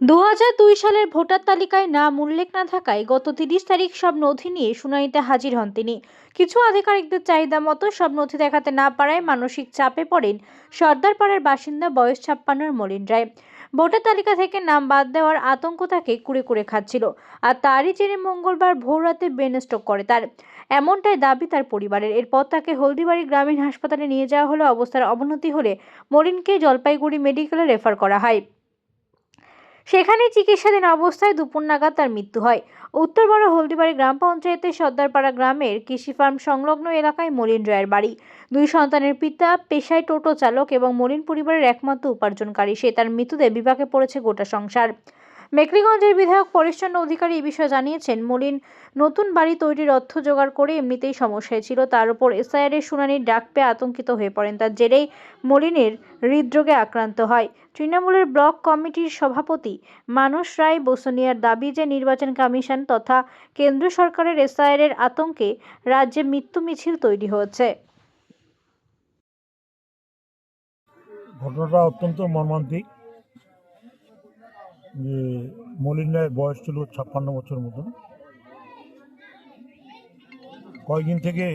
দু হাজার দুই সালের ভোটার তালিকায় নাম উল্লেখ না থাকায় গত তিরিশ তারিখ সব নথি নিয়ে শুনানিতে হাজির হন তিনি। কিছু আধিকারিকদের চাহিদা মতো সব নথি দেখাতে না পারায় মানসিক চাপে পড়েন সর্দারপাড়ার বাসিন্দা বয়স ছাপ্পান্নর মলিন রায়। ভোটার তালিকা থেকে নাম বাদ দেওয়ার আতঙ্ক তাকে কুড়ে কুড়ে খাচ্ছিল আর তারই জেরে মঙ্গলবার ভোর রাতে ব্রেন স্ট্রোক করে তার। এমনটাই দাবি তার পরিবারের। এরপর তাকে হলদিবাড়ি গ্রামীণ হাসপাতালে নিয়ে যাওয়া হলে অবস্থার অবনতি হলে মলিনকে জলপাইগুড়ি মেডিকেলে রেফার করা হয়। সেখানে চিকিৎসাধীন অবস্থায় দুপুর নাগাদ তার মৃত্যু হয়। উত্তর বড় হলদিবাড়ি গ্রাম পঞ্চায়েতের সর্দারপাড়া গ্রামের কৃষি ফার্ম সংলগ্ন এলাকায় মলিন রয়ের বাড়ি। দুই সন্তানের পিতা, পেশায় টোটো চালক এবং মলিন পরিবারের একমাত্র উপার্জনকারী। সে তার মৃত্যুতে বিপাকে পড়েছে গোটা সংসার। মেকলিগঞ্জের বিধায়ক পরেশচন্দ্র অধিকারী এই বিষয়ে জানিয়েছেন, মলিন নতুন বাড়ি তৈরির অর্থ জোগাড় করে এমনিতেই সমস্যায় ছিল। তার উপর এসআইআরের শুনানির ডাক পেয়ে আতঙ্কিত হয়ে পড়েন। তার জেরেই মলিনের হৃদরোগে আক্রান্ত হয়। তৃণমূলের ব্লক কমিটির সভাপতি মানস রায় বসুনিয়ার দাবি যে নির্বাচন কমিশন তথা কেন্দ্র সরকারের এসআইআরের আতঙ্কে রাজ্যে মৃত্যু মিছিল তৈরি হয়েছে। ঘটনাটা অত্যন্ত মর্মান্তিক। যে মলিনের বয়স ছিল ছাপ্পান্ন বছর মতন। কয়েকদিন থেকে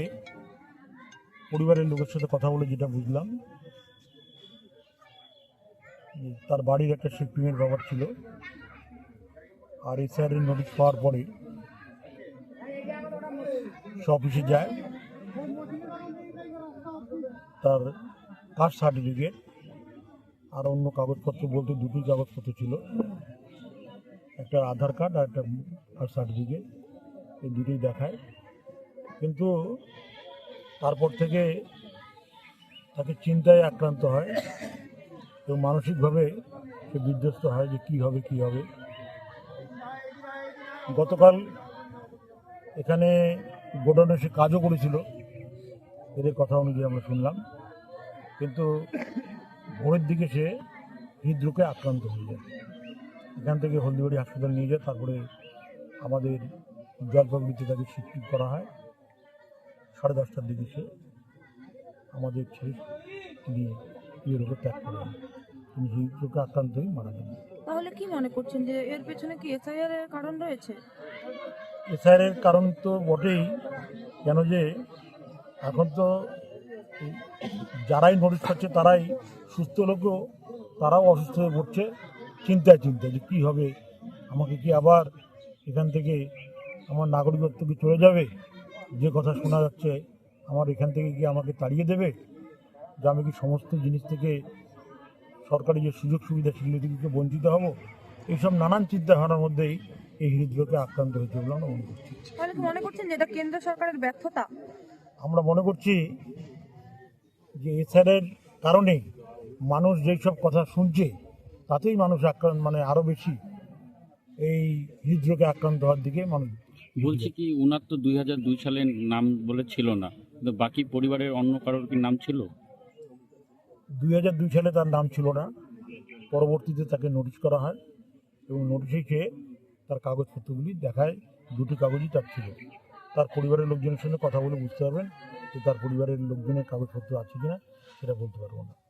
পরিবারের লোকের সাথে কথা বলে যেটা বুঝলাম তার বাড়ির একটা শিফটিংয়ের ব্যাপার ছিল। আর এসআরের নোটিশ পাওয়ার পরে সে অফিসে যায়। তার কাস্ট সার্টিফিকেট আর অন্য কাগজপত্র বলতে দুটোই কাগজপত্র ছিল। একটা আধার কার্ড আর একটা কাস্ট সার্টিফিকেট এই দুটোই দেখায়। কিন্তু তারপর থেকে তাকে চিন্তায় আক্রান্ত হয় এবং মানসিকভাবে সে বিধ্বস্ত হয় যে কী হবে কী হবে। গতকাল এখানে গোডাউনে সে কাজও করেছিল। এদের কথা অনুযায়ী আমরা শুনলাম। কিন্তু ভোরের দিকে সে হৃদরোগে আক্রান্ত হয়ে যায়। এখান থেকে হলদিবাড়ি হাসপাতাল নিয়ে যায় তারপরে আমাদের জলপাইগুড়িতে তাকে শিফট করা হয়। সাড়ে দশটার দিকে সে আমাদের ছেড়ে তিনি রোগে ত্যাগ করেন তিনি হৃদরোগে আক্রান্ত হয়ে মারা যান। তাহলে কি মনে করছেন যে এর পেছনে কি এসআইআর এর কারণ রয়েছে? এসআইআরের কারণ তো বটেই কেন যে এখন তো যারাই নোটিশ পাচ্ছে তারাই সুস্থ লোকও তারাও অসুস্থ হয়ে পড়ছে। চিন্তায় চিন্তায় যে কী হবে? আমাকে কি আবার এখান থেকে আমার নাগরিকত্ব কি চলে যাবে? যে কথা শোনা যাচ্ছে আমার এখান থেকে কি আমাকে তাড়িয়ে দেবে? যে আমি কি সমস্ত জিনিস থেকে সরকারি যে সুযোগ সুবিধা সেগুলো থেকে বঞ্চিত হব? এইসব নানান চিন্তাভাবনার মধ্যেই এই হৃদরোগে আক্রান্ত হয়েছে বলে আমরা মনে করছি। মনে করছেন যে এটা কেন্দ্র সরকারের ব্যর্থতা? আমরা মনে করছি যে এসআরের কারণে মানুষ যেই সব কথা শুনছে তাতেই মানুষ আক্রান্ত মানে আরও বেশি এই হৃদরোগে আক্রান্ত হওয়ার দিকে মানুষ বলছি কি উনার তো দুই হাজার দুই সালের নাম বলে ছিল না। কিন্তু বাকি পরিবারের অন্য কারোর কি নাম ছিল? দুই হাজার দুই সালে তার নাম ছিল না। পরবর্তীতে তাকে নোটিশ করা হয় এবং নোটিশে তার কাগজপত্রগুলি দেখায় দুটি কাগজই তার ছিল। তার পরিবারের লোকজনের সঙ্গে কথা বলে বুঝতে পারবেন যে তার পরিবারের লোকজনের কাগজপত্র আছে কিনা, সেটা বলতে পারব না।